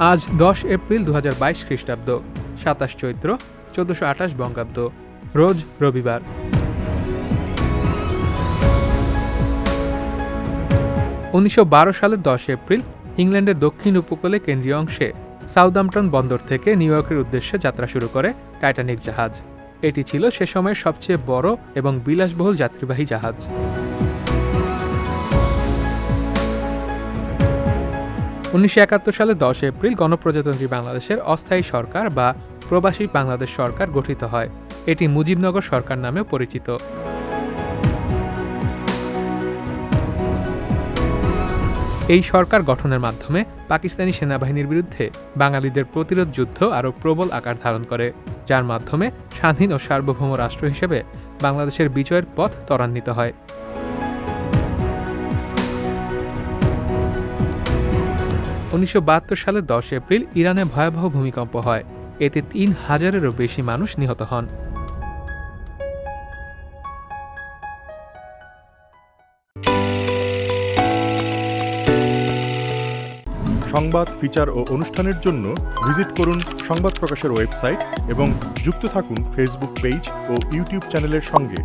আজ দশ এপ্রিল দু হাজার বাইশ খ্রিস্টাব্দ, সাতাশ চৈত্র, চোদ্দশো আঠাশ বঙ্গাব্দ, রোজ রবিবার। উনিশশো বারো সালের দশ এপ্রিল, ইংল্যান্ডের দক্ষিণ উপকূলে কেন্দ্রীয় অংশে সাউদাম্পটন বন্দর থেকে নিউ ইয়র্কের উদ্দেশ্যে যাত্রা শুরু করে টাইটানিক জাহাজ। এটি ছিল সে সময়ের সবচেয়ে বড় এবং বিলাসবহুল যাত্রীবাহী জাহাজ। উনিশশো একাত্তর সালের দশ এপ্রিল গণপ্রজাতন্ত্রী বাংলাদেশের অস্থায়ী সরকার বা প্রবাসী বাংলাদেশ সরকার গঠিত হয়। এটি মুজিবনগর সরকার নামেও পরিচিত। এই সরকার গঠনের মাধ্যমে পাকিস্তানি সেনাবাহিনীর বিরুদ্ধে বাঙালিদের প্রতিরোধ যুদ্ধ আরও প্রবল আকার ধারণ করে, যার মাধ্যমে স্বাধীন ও সার্বভৌম রাষ্ট্র হিসেবে বাংলাদেশের বিজয়ের পথ ত্বরান্বিত হয়। উনিশশো সালের দশ এপ্রিল ইরানে ভয়াবহ ভূমিকম্প হয়। এতে তিন হাজারেরও বেশি মানুষ নিহত হন। সংবাদ, ফিচার ও অনুষ্ঠানের জন্য ভিজিট করুন সংবাদ প্রকাশের ওয়েবসাইট এবং যুক্ত থাকুন ফেসবুক পেজ ও ইউটিউব চ্যানেলের সঙ্গে।